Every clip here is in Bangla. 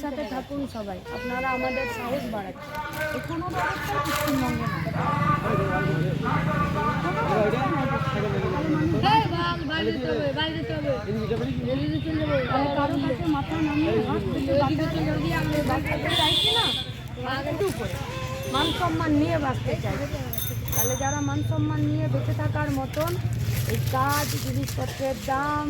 থাকুন সবাই। আপনারা আমাদের সাহস বাড়াচ্ছেন ব্যবস্থা পশ্চিমবঙ্গে না। কারও কাছে মাথা নামিয়ে হাত তুলে বাঁচতে চাইছি না একটু করে মান সম্মান নিয়ে বাঁচতে চাই তাহলে যারা মান সম্মান নিয়ে বেঁচে থাকার মতন এই কাজ জিনিসপত্রের দাম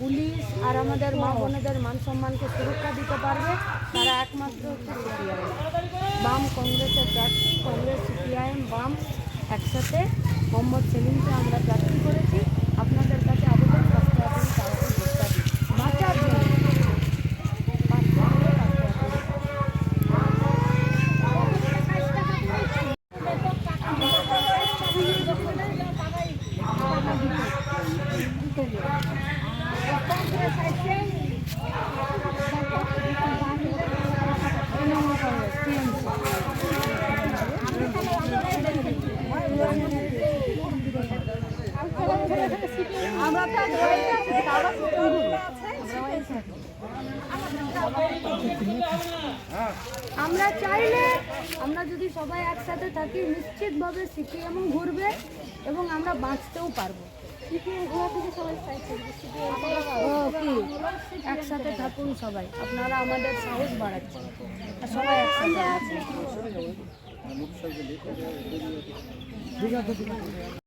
পুলিশ আর আমাদের মা বোনেদের মান সম্মানকে সুরক্ষা দিতে পারবে, তারা একমাত্র হচ্ছে সিপিআইএম। বাম কংগ্রেসের প্রার্থী, কংগ্রেস, সিপিআইএম, বাম একসাথে মোহাম্মদ সেলিমকে আমরা প্রার্থী করেছি। আমরা চাইলে, আমরা যদি সবাই একসাথে থাকি, নিশ্চিতভাবে সিপিএমও ঘুরবে এবং আমরা বাঁচতেও পারব। একসাথে থাকুন সবাই, আপনারা আমাদের সাহস বাড়াচ্ছেন। সবাই একসাথে